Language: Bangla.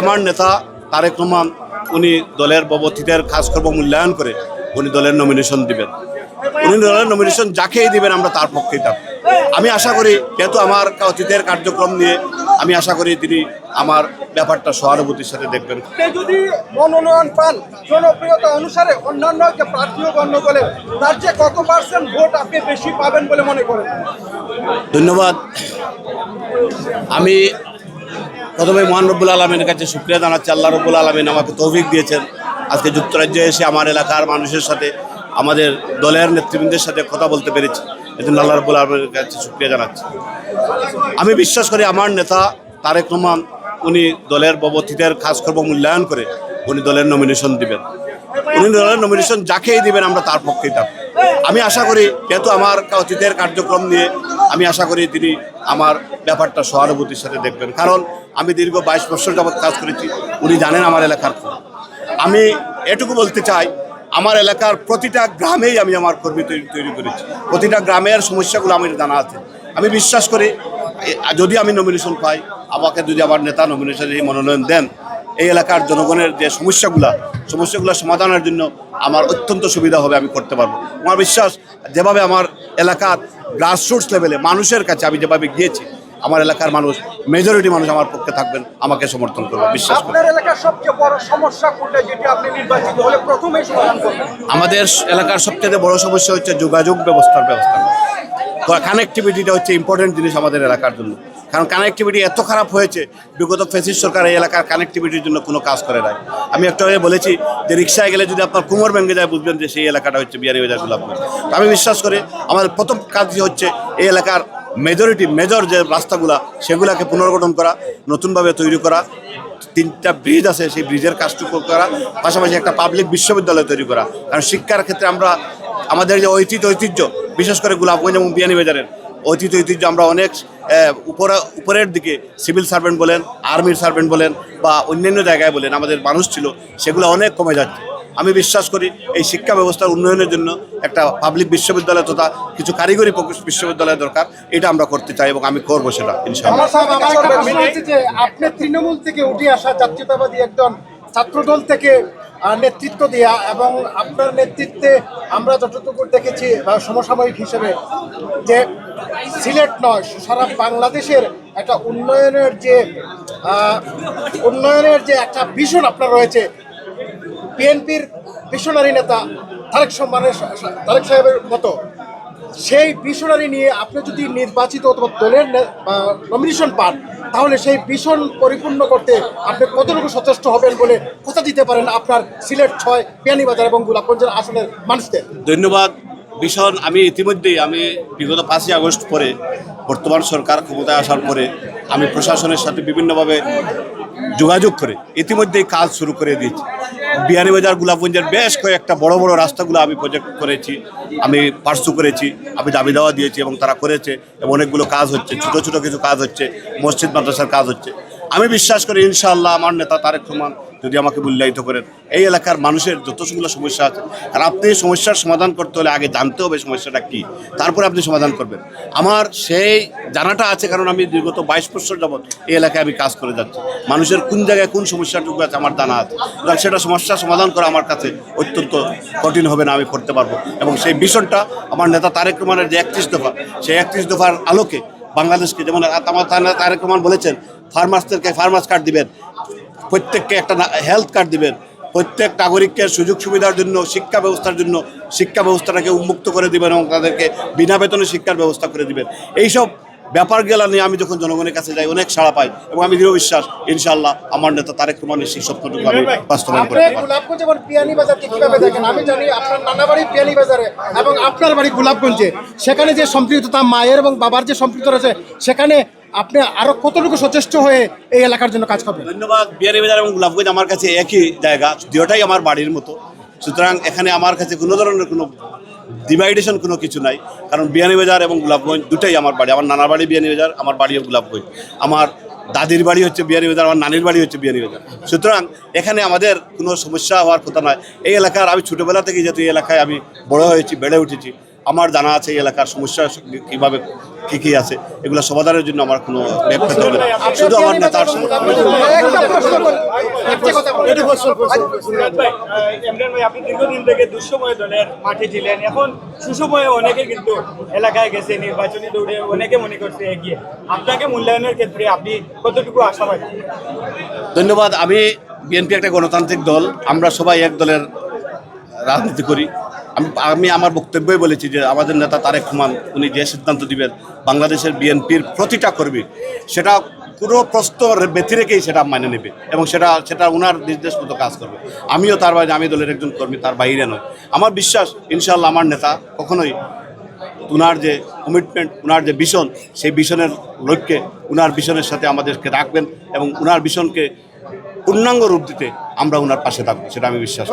আমার নেতা তারেক রহমান উনি দলের অতীতের কাজকর্ম মূল্যায়ন করে উনি দলের নমিনেশন দিবেন। উনি দলের নমিনেশন যাকেই দিবেন আমরা তার পক্ষেই থাকব। আমি আশা করি যেহেতু আমার অতীতের কার্যক্রম নিয়ে আমি আশা করি তিনি আমার ব্যাপারটা সহানুভূতির সাথে দেখবেন। যদি মনোনয়ন পান জনপ্রিয়তা অনুসারে অন্যান্য যে প্রার্থীও গণ্য করেন তার যে কত পার্সেন্ট ভোট আপনি বেশি পাবেন বলে মনে করেন? ধন্যবাদ। আমি প্রথমে মহান রব্বুল আলমের কাছে শুক্রিয়া জানাচ্ছি, আল্লাহ রব্বুল আলমিন আমাকে তৌফিক দিয়েছেন। আজকে যুক্তরাজ্যে এসে আমার এলাকার মানুষের সাথে, আমাদের দলের নেতৃবৃন্দের সাথে কথা বলতে পেরেছি। এজন্য আল্লাহ রব্বুল আলমের কাছে শুক্রিয়া জানাচ্ছি। আমি বিশ্বাস করি আমার নেতা তারেক রহমান, উনি দলের অতীতের কাজকর্ম মূল্যায়ন করে উনি দলের নমিনেশন দিবেন। উনি দলের নমিনেশন যাকেই দিবেন, আমরা তার পক্ষেই থাকব। আমি আশা করি, যেহেতু আমার অতীতের কার্যক্রম নিয়ে আমি আশা করি তিনি আমার ব্যাপারটা সহানুভূতির সাথে দেখবেন। কারণ আমি দীর্ঘ বাইশ বছর যাবৎ কাজ করেছি, উনি জানেন আমার এলাকার। আমি এটুকু বলতে চাই, আমার এলাকার প্রতিটা গ্রামেই আমি আমার কর্মী তৈরি তৈরি করেছি। প্রতিটা গ্রামের সমস্যাগুলো আমার জানা আছে। আমি বিশ্বাস করি যদি আমি নমিনেশন পাই, আমাকে যদি আমার নেতা নমিনেশন এই মনোনয়ন দেন, এই এলাকার জনগণের যে সমস্যাগুলা, সমস্যাগুলো সমাধানের জন্য আমার অত্যন্ত সুবিধা হবে আমি করতে পারব। আমার বিশ্বাস যেভাবে আমার এলাকার গ্রাসরুটস লেভেলে মানুষের কাছে আমি যেভাবে গিয়েছি আমার এলাকার মানুষ মেজরিটি মানুষ আমার পক্ষে থাকবেন আমাকে সমর্থন করবে বিশ্বাস আপনার এলাকার সবচেয়ে বড় সমস্যা কোনটা যেটি আপনি নির্বাচিত হলে প্রথমেই সমাধান করবেন? আমাদের এলাকার সবচেয়ে বড় সমস্যা হচ্ছে যোগাযোগ ব্যবস্থার ব্যবস্থা। কানেক্টিভিটিটা হচ্ছে ইম্পর্টেন্ট জিনিস আমাদের এলাকার জন্য। কারণ কানেক্টিভিটি এত খারাপ হয়েছে, বিগত ফেসিস সরকার এই এলাকার কানেক্টিভিটির জন্য কোনো কাজ করে নাই। আমি একটা আগে বলেছি যে রিক্সায় গেলে যদি আপনার কুমোর ভেঙে যায়, বুঝবেন যে সেই এলাকাটা হচ্ছে বিহারি বাজার গোলাপগঞ্জ তো আমি বিশ্বাস করি আমাদের প্রথম কাজই হচ্ছে এই এলাকার মেজরিটি মেজর যে রাস্তাগুলা, সেগুলাকে পুনর্গঠন করা, নতুনভাবে তৈরি করা, তিনটা ব্রিজ আছে, সেই ব্রিজের কাজটুকু করা, পাশাপাশি একটা পাবলিক বিশ্ববিদ্যালয় তৈরি করা। কারণ শিক্ষার ক্ষেত্রে আমরা, আমাদের যে ঐতিহ্য ঐতিহ্য বিশেষ করে গোলাপগঞ্জ এবং বিয়ানীবাজারের ঐতিহ্য ঐতিহ্য আমরা অনেক আহ, উপরে উপরের দিকে সিভিল সার্ভেন্ট বলেন আর্মির সার্ভেন্ট বলেন বা অন্যান্য জায়গায় বলেন আমাদের মানুষ ছিল সেগুলো অনেক কমে যাচ্ছে। আমি বিশ্বাস করি এই শিক্ষা ব্যবস্থার উন্নয়নের জন্য একটা পাবলিক বিশ্ববিদ্যালয় তথা কিছু কারিগরি প্রকৌশল বিশ্ববিদ্যালয় দরকার এটা আমরা করতে চাই এবং আমি করব সেটা ইনশাআল্লাহ। আপনি তৃণমূল থেকে উঠে আসা জাতীয়তাবাদী একজন ছাত্রদল থেকে নেতৃত্ব দেওয়া এবং আপনার নেতৃত্বে আমরা যতটুকু দেখেছি সমসাময়িক হিসেবে, যে সিলেট নয়, সারা বাংলাদেশের একটা উন্নয়নের যে উন্নয়নের যে একটা ভীষণ আপনার রয়েছে, বিএনপির ভীষণারী নেতা তারেক সম্মানের তারেক সাহেবের মতো। সেই মিশনারি নিয়ে আপনি যদি নির্বাচিত অথবা দলের নমিনেশন পান, তাহলে সেই ভীষণ পরিপূর্ণ করতে আপনি কতটুকু সচেষ্ট হবেন বলে কথা দিতে পারেন আপনার সিলেট ছয়, বিয়ানীবাজার এবং গোলাপগঞ্জের আসনের মানুষদের? ধন্যবাদ। ভীষণ, আমি ইতিমধ্যেই, আমি বিগত পাঁচই আগস্ট পরে বর্তমান সরকার ক্ষমতায় আসার পরে আমি প্রশাসনের সাথে বিভিন্নভাবে যোগাযোগ করে ইতিমধ্যেই কাজ শুরু করে দিয়েছি। বিহারীবাজার গোলাপগঞ্জের বেশ কয়েকটা বড় বড় রাস্তাগুলো আমি প্রজেক্ট করেছি, আমি পার্সু করেছি, আমি দাবি দাওয়া দিয়েছি এবং তারা করেছে এবং অনেকগুলো কাজ হচ্ছে, ছোট ছোট কিছু কাজ হচ্ছে, মসজিদ, মাদ্রাসার কাজ হচ্ছে। আমি বিশ্বাস করি ইনশাআল্লাহ আমার নেতা তারেক রহমান যদি আমাকে মূল্যায়িত করেন। এই এলাকার মানুষের যতগুলো সমস্যা আছে, আর আপনি সমস্যার সমাধান করতে হলে আগে জানতে হবে সমস্যাটা কী, তারপরে আপনি সমাধান করবেন। আমার সেই জানাটা আছে, কারণ আমি বিগত বাইশ বছর যাবৎ এই এলাকায় আমি কাজ করে যাচ্ছি। মানুষের কোন জায়গায় কোন সমস্যাটুকু আছে আমার জানা আছে। সেটা সমস্যা সমাধান করা আমার কাছে অত্যন্ত কঠিন হবে না আমি করতে পারব। এবং সেই মিশনটা আমার নেতা তারেক রহমানের যে একত্রিশ দফা, সেই একত্রিশ দফার আলোকে বাংলাদেশকে, যেমন তারেক রহমান বলেছেন, ফার্মার্সদেরকে ফার্মার্স কার্ড দিবেন, প্রত্যেককে একটা হেলথ কার্ড দিবেন, প্রত্যেক নাগরিককে সুযোগ সুবিধার জন্য, শিক্ষা ব্যবস্থার জন্য, শিক্ষা ব্যবস্থাটাকে উন্মুক্ত করে দিবেন এবং তাদেরকে বিনা বেতনে শিক্ষার ব্যবস্থা করে দিবেন। এইসব ব্যাপারগুলো নিয়ে আমি যখন জনগণের কাছে যাই অনেক সাড়া পাই এবং আমি দৃঢ় বিশ্বাস ইনশাআল্লাহ আমার নেতা তারেক রহমানের সেই স্বপ্নটুকু আমি বাস্তবায়ন করতে দেখেন? আমি জানি আপনার নানা বাড়ি বিয়ানীবাজারে এবং আপনার বাড়ি গোলাপগঞ্জে। সেখানে যে সম্পৃক্ততা মায়ের এবং বাবার যে সম্পৃক্ত রয়েছে সেখানে আপনি আরও কতটুকু সচেষ্ট হয়ে এই এলাকার জন্য কাজ করবেন? ধন্যবাদ। বিহারীবাজার এবং গোলাপগঞ্জ আমার কাছে একই জায়গা দুটাই আমার বাড়ির মতো। সুতরাং এখানে আমার কাছে কোনো ধরনের কোনো ডিভাইডেশন কোনো কিছু নাই। কারণ বিয়ানীবাজার এবং গোলাপগঞ্জ দুটাই আমার বাড়ি। আমার নানার বাড়ি বিয়ানীবাজার আমার বাড়িও গোলাপগঞ্জ আমার দাদির বাড়ি হচ্ছে বিহারীবাজার আমার নানির বাড়ি হচ্ছে বিহারীবাজার সুতরাং এখানে আমাদের কোনো সমস্যা হওয়ার কথা নয়। এই এলাকার আমি ছোটোবেলা থেকে যেহেতু এই এলাকায় আমি বড় হয়েছি, বেড়ে উঠেছি, আমার জানা আছে এই এলাকার সমস্যা কীভাবে কী কী আছে। এগুলো সমাধানের জন্য আমার কোনো পেতে শুধু আমার নেতার ইমরান ভাই আপনি দীর্ঘদিন থেকে দুঃসময় দলের মাঠে ছিলেন। এখন সুসময়ে অনেকে কিন্তু এলাকায় গেছে নির্বাচনী দৌড়ে অনেকে মনে করছে এগিয়ে। আপনাকে মূল্যায়নের ক্ষেত্রে আপনি কতটুকু আশাবাদী? ধন্যবাদ। আমি বিএনপি একটা গণতান্ত্রিক দল আমরা সবাই এক দলের রাজনীতি করি। আমি আমি আমার বক্তব্যই বলেছি যে আমাদের নেতা তারেক রহমান উনি যে সিদ্ধান্ত দিবেন বাংলাদেশের বিএনপির প্রতিটা কর্মী সেটা কোনো প্রশ্ন ব্যথি রেখেই সেটা মানে নেবে এবং সেটা সেটা ওনার নির্দেশ মতো কাজ করবে। আমিও তার বাইরে, আমি দলের একজন কর্মী, তার বাইরে নয়। আমার বিশ্বাস ইনশাল্লাহ আমার নেতা কখনোই উনার যে কমিটমেন্ট উনার যে ভিশন সেই ভিশনের লক্ষ্যে উনার ভিশনের সাথে আমাদেরকে রাখবেন এবং উনার ভিশনকে পূর্ণাঙ্গ রূপ দিতে আমরা উনার পাশে থাকব, সেটা আমি বিশ্বাস